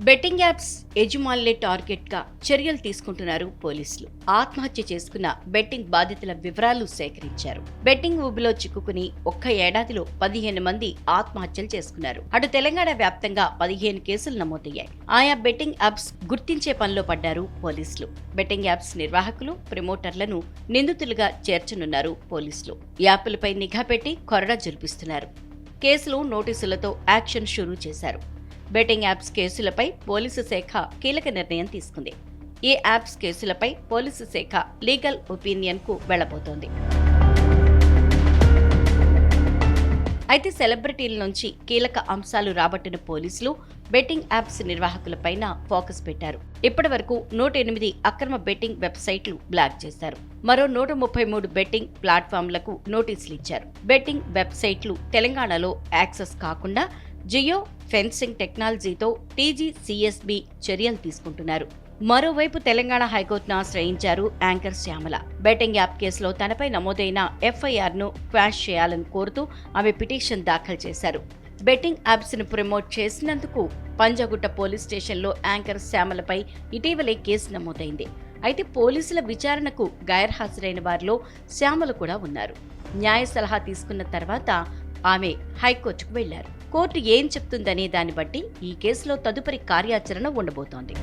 Betting apps యజమానులే టార్గెట్గా చర్యలు తీసుకుంటున్నారు పోలీసులు. ఆత్మహత్య చేసుకున్న బెట్టింగ్ బాధితుల వివరాలు సేకరించారు. బెట్టింగ్ ఊబిలో చిక్కుకుని ఒక్క ఏడాదిలో పదిహేను మంది ఆత్మహత్యలు చేసుకున్నారు. అటు తెలంగాణ వ్యాప్తంగా పదిహేను కేసులు నమోదయ్యాయి. ఆయా బెట్టింగ్ యాప్స్ గుర్తించే పనిలో పడ్డారు పోలీసులు. బెట్టింగ్ యాప్స్ నిర్వాహకులు ప్రమోటర్లను నిందితులుగా చేర్చనున్నారు పోలీసులు. యాప్లపై నిఘా పెట్టి కొరడా జరిపిస్తున్నారు. కేసులు నోటీసులతో యాక్షన్ షురూ చేశారు. బెట్టింగ్ యాప్స్ కేసులపై పోలీసు శాఖ కీలక నిర్ణయం తీసుకుంది. ఈ యాప్స్ కేసులపై పోలీసు శాఖ లీగల్ ఒపీనియన్కు వెళ్ళబోతోంది అయితే సెలబ్రిటీల నుంచి కీలక అంశాలు రాబట్టిన పోలీసులు బెట్టింగ్ యాప్స్ నిర్వాహకులపైన ఫోకస్ పెట్టారు. ఇప్పటి వరకు నూట ఎనిమిది అక్రమ బెట్టింగ్ వెబ్సైట్లు బ్లాక్ చేశారు. మరో నూట ముప్పై మూడు బెట్టింగ్ ప్లాట్ఫామ్లకు నోటీసులు ఇచ్చారు. బెట్టింగ్ వెబ్సైట్లు తెలంగాణలో యాక్సెస్ కాకుండా జియో ఫెన్సింగ్ టెక్నాలజీతో టీజీసీఎస్బీ చర్యలు తీసుకుంటున్నారు. మరోవైపు తెలంగాణ హైకోర్టును ఆశ్రయించారు యాంకర్ శ్యామల. బెట్టింగ్ యాప్ కేసులో తనపై నమోదైన ఎఫ్ఐఆర్ను క్వాష్ చేయాలని కోరుతూ ఆమె పిటిషన్ దాఖలు చేశారు. బెట్టింగ్ యాప్స్ను ప్రమోట్ చేసినందుకు పంజాగుట్ట పోలీస్ స్టేషన్లో యాంకర్ శ్యామలపై ఇటీవలే కేసు నమోదైంది. అయితే పోలీసుల విచారణకు గైర్హాజరైన వారిలో శ్యామలు కూడా ఉన్నారు. న్యాయ సలహా తీసుకున్న తర్వాత ఆమె హైకోర్టుకు వెళ్ళారు. కోర్టు ఏం చెప్తుందనే దాన్ని బట్టి ఈ కేసులో తదుపరి కార్యాచరణ ఉండబోతోంది.